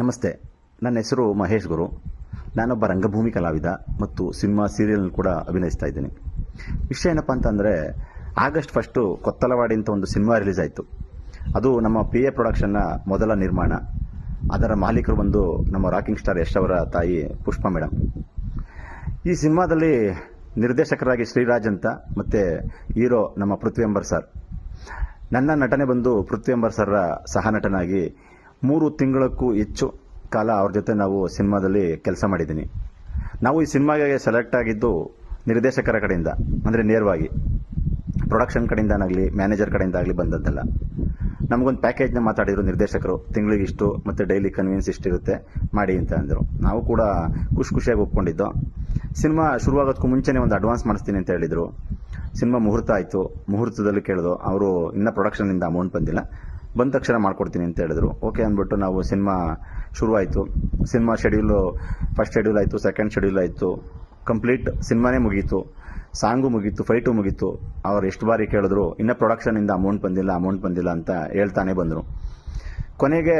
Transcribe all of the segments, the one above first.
ನಮಸ್ತೆ. ನನ್ನ ಹೆಸರು ಮಹೇಶ್ ಗುರು. ನಾನೊಬ್ಬ ರಂಗಭೂಮಿ ಕಲಾವಿದ ಮತ್ತು ಸಿನಿಮಾ ಸೀರಿಯಲ್ ಕೂಡ ಅಭಿನಯಿಸ್ತಾ ಇದ್ದೀನಿ. ವಿಷಯ ಏನಪ್ಪ ಅಂತಂದರೆ, ಆಗಸ್ಟ್ ಫಸ್ಟು ಕೊತ್ತಲವಾಡಿ ಅಂತ ಒಂದು ಸಿನಿಮಾ ರಿಲೀಸ್ ಆಯಿತು. ಅದು ನಮ್ಮ ಪಿ ಎ ಪ್ರೊಡಕ್ಷನ್ನ ಮೊದಲ ನಿರ್ಮಾಣ. ಅದರ ಮಾಲೀಕರು ಬಂದು ನಮ್ಮ ರಾಕಿಂಗ್ ಸ್ಟಾರ್ ಯಶ್ ಅವರ ತಾಯಿ ಪುಷ್ಪ ಮೇಡಮ್ ಈ ಸಿನಿಮಾದಲ್ಲಿ ನಿರ್ದೇಶಕರಾಗಿ ಶ್ರೀರಾಜ್ ಅಂತ ಮತ್ತು ಹೀರೋ ನಮ್ಮ ಪೃಥ್ವಿ ಅಂಬರ್ ಸರ್. ನನ್ನ ನಟನೆ ಬಂದು ಪೃಥ್ವಿ ಅಂಬರ್ ಸರ್ರ ಸಹ ನಟನಾಗಿ ಮೂರು ತಿಂಗಳಕ್ಕೂ ಹೆಚ್ಚು ಕಾಲ ಅವ್ರ ಜೊತೆ ನಾವು ಸಿನಿಮಾದಲ್ಲಿ ಕೆಲಸ ಮಾಡಿದ್ದೀನಿ. ನಾವು ಈ ಸಿನಿಮಾಗೆ ಸೆಲೆಕ್ಟ್ ಆಗಿದ್ದು ನಿರ್ದೇಶಕರ ಕಡೆಯಿಂದ, ಅಂದರೆ ನೇರವಾಗಿ. ಪ್ರೊಡಕ್ಷನ್ ಕಡೆಯಿಂದಾಗಲಿ ಮ್ಯಾನೇಜರ್ ಕಡೆಯಿಂದಾಗಲಿ ಬಂದದ್ದಲ್ಲ. ನಮಗೊಂದು ಪ್ಯಾಕೇಜ್ನ ಮಾತಾಡಿದರು ನಿರ್ದೇಶಕರು. ತಿಂಗಳಿಗೆ ಇಷ್ಟು ಮತ್ತು ಡೈಲಿ ಕನ್ವೀನ್ಸ್ ಇಷ್ಟಿರುತ್ತೆ, ಮಾಡಿ ಅಂತ ಅಂದರು. ನಾವು ಕೂಡ ಖುಷಿ ಖುಷಿಯಾಗಿ ಒಪ್ಕೊಂಡಿದ್ದು. ಸಿನಿಮಾ ಶುರುವಾಗೋದಕ್ಕೂ ಮುಂಚೆನೇ ಒಂದು ಅಡ್ವಾನ್ಸ್ ಮಾಡಿಸ್ತೀನಿ ಅಂತ ಹೇಳಿದರು. ಸಿನಿಮಾ ಮುಹೂರ್ತ ಆಯಿತು. ಮುಹೂರ್ತದಲ್ಲಿ ಕೇಳಿದ್ರು ಅವರು ಇನ್ನೂ ಪ್ರೊಡಕ್ಷನಿಂದ ಅಮೌಂಟ್ ಬಂದಿಲ್ಲ. ಬಂದ ತಕ್ಷಣ ಮಾಡ್ಕೊಡ್ತೀನಿ ಅಂತ ಹೇಳಿದ್ರು. ಓಕೆ ಅಂದ್ಬಿಟ್ಟು ನಾವು ಸಿನಿಮಾ ಶುರುವಾಯಿತು. ಸಿನಿಮಾ ಶೆಡ್ಯೂಲು ಫಸ್ಟ್ ಶೆಡ್ಯೂಲ್ ಆಯಿತು ಸೆಕೆಂಡ್ ಶೆಡ್ಯೂಲ್ ಆಯಿತು. ಕಂಪ್ಲೀಟ್ ಸಿನಿಮಾನೇ ಮುಗೀತು. ಸಾಂಗು ಮುಗೀತು ಫೈಟು ಮುಗೀತು. ಅವ್ರು ಎಷ್ಟು ಬಾರಿ ಕೇಳಿದ್ರು, ಇನ್ನೂ ಪ್ರೊಡಕ್ಷನಿಂದ ಅಮೌಂಟ್ ಬಂದಿಲ್ಲ ಅಮೌಂಟ್ ಬಂದಿಲ್ಲ ಅಂತ ಹೇಳ್ತಾನೆ ಬಂದರು. ಕೊನೆಗೆ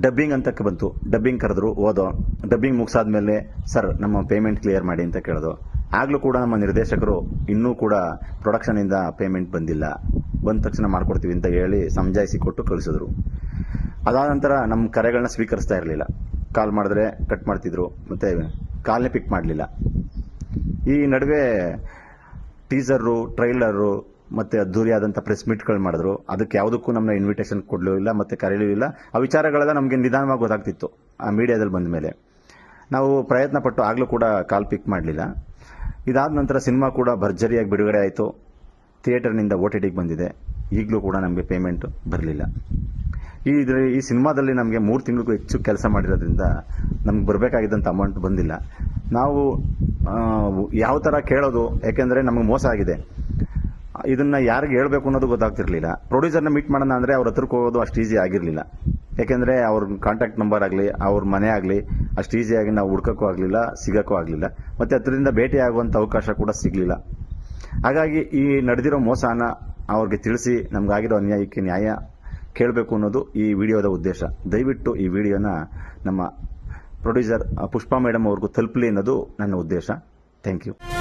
ಡಬ್ಬಿಂಗ್ ಅಂತಕ್ಕೆ ಬಂತು. ಡಬ್ಬಿಂಗ್ ಕರೆದ್ರು, ಓದೋ. ಡಬ್ಬಿಂಗ್ ಮುಗಿಸಾದ್ಮೇಲೆ ಸರ್ ನಮ್ಮ ಪೇಮೆಂಟ್ ಕ್ಲಿಯರ್ ಮಾಡಿ ಅಂತ ಕೇಳಿದ್ರು. ಆಗಲೂ ಕೂಡ ನಮ್ಮ ನಿರ್ದೇಶಕರು ಇನ್ನೂ ಕೂಡ ಪ್ರೊಡಕ್ಷನಿಂದ ಪೇಮೆಂಟ್ ಬಂದಿಲ್ಲ. ಬಂದ ತಕ್ಷಣ ಮಾಡ್ಕೊಡ್ತೀವಿ ಅಂತ ಹೇಳಿ ಸಮಜಾಯಿಸಿ ಕೊಟ್ಟು ಕಳಿಸಿದ್ರು. ಅದಾದ ನಂತರ ನಮ್ಮ ಕರೆಗಳನ್ನ ಸ್ವೀಕರಿಸ್ತಾ ಇರಲಿಲ್ಲ. ಕಾಲ್ ಮಾಡಿದ್ರೆ ಕಟ್ ಮಾಡ್ತಿದ್ರು, ಮತ್ತು ಕಾಲ್ನೇ ಪಿಕ್ ಮಾಡಲಿಲ್ಲ. ಈ ನಡುವೆ ಟೀಸರು ಟ್ರೈಲರು ಮತ್ತು ಅದ್ದೂರಿಯಾದಂಥ ಪ್ರೆಸ್ ಮೀಟ್ಗಳು ಮಾಡಿದ್ರು. ಅದಕ್ಕೆ ಯಾವುದಕ್ಕೂ ನಮ್ಮನ್ನ ಇನ್ವಿಟೇಷನ್ ಕೊಡಲೂ ಇಲ್ಲ ಮತ್ತು ಕರೆಯಲೂ ಇಲ್ಲ ಆ ವಿಚಾರಗಳೆಲ್ಲ ನಮಗೆ ನಿಧಾನವಾಗಿ ಗೊತ್ತಾಗ್ತಿತ್ತು, ಆ ಮೀಡಿಯಾದಲ್ಲಿ ಬಂದ ಮೇಲೆ. ನಾವು ಪ್ರಯತ್ನ ಪಟ್ಟು ಆಗಲೂ ಕೂಡ ಕಾಲ್ ಪಿಕ್ ಮಾಡಲಿಲ್ಲ. ಇದಾದ ನಂತರ ಸಿನಿಮಾ ಕೂಡ ಭರ್ಜರಿಯಾಗಿ ಬಿಡುಗಡೆ ಆಯಿತು. ಥಿಯೇಟರ್ನಿಂದ ಓ ಟಿ ಟಿಗೆ ಬಂದಿದೆ. ಈಗಲೂ ಕೂಡ ನಮಗೆ ಪೇಮೆಂಟ್ ಬರಲಿಲ್ಲ. ಈ ಈ ಸಿನಿಮಾದಲ್ಲಿ ನಮಗೆ ಮೂರು ತಿಂಗಳಿಗೂ ಹೆಚ್ಚು ಕೆಲಸ ಮಾಡಿರೋದ್ರಿಂದ ನಮ್ಗೆ ಬರಬೇಕಾಗಿದ್ದಂಥ ಅಮೌಂಟ್ ಬಂದಿಲ್ಲ. ನಾವು ಯಾವ ಥರ ಕೇಳೋದು, ಯಾಕೆಂದರೆ ನಮಗೆ ಮೋಸ ಆಗಿದೆ. ಇದನ್ನು ಯಾರಿಗೆ ಹೇಳಬೇಕು ಅನ್ನೋದು ಗೊತ್ತಾಗ್ತಿರಲಿಲ್ಲ. ಪ್ರೊಡ್ಯೂಸರ್ನ ಮೀಟ್ ಮಾಡೋಣ ಅಂದರೆ ಅವ್ರ ಹತ್ರಕ್ಕೆ ಹೋಗೋದು ಅಷ್ಟು ಈಸಿ ಆಗಿರಲಿಲ್ಲ. ಯಾಕೆಂದರೆ ಅವ್ರ ಕಾಂಟ್ಯಾಕ್ಟ್ ನಂಬರ್ ಆಗಲಿ, ಅವ್ರ ಮನೆ ಆಗಲಿ, ಅಷ್ಟು ಈಸಿಯಾಗಿ ನಾವು ಹುಡ್ಕೋಕ್ಕೂ ಆಗಲಿಲ್ಲ, ಸಿಗೋಕ್ಕೂ ಆಗಲಿಲ್ಲ. ಮತ್ತು ಹತ್ರದಿಂದ ಭೇಟಿ ಆಗುವಂಥ ಅವಕಾಶ ಕೂಡ ಸಿಗಲಿಲ್ಲ. ಹಾಗಾಗಿ ಈ ನಡೆದಿರೋ ಮೋಸನ ಅವ್ರಿಗೆ ತಿಳಿಸಿ ನಮಗಾಗಿರೋ ಅನ್ಯಾಯಕ್ಕೆ ನ್ಯಾಯ ಕೇಳಬೇಕು ಅನ್ನೋದು ಈ ವಿಡಿಯೋದ ಉದ್ದೇಶ. ದಯವಿಟ್ಟು ಈ ವಿಡಿಯೋನ ನಮ್ಮ ಪ್ರೊಡ್ಯೂಸರ್ ಪುಷ್ಪಾ ಮೇಡಮ್ ಅವ್ರಿಗೂ ತಲುಪಲಿ ಅನ್ನೋದು ನನ್ನ ಉದ್ದೇಶ. Thank you.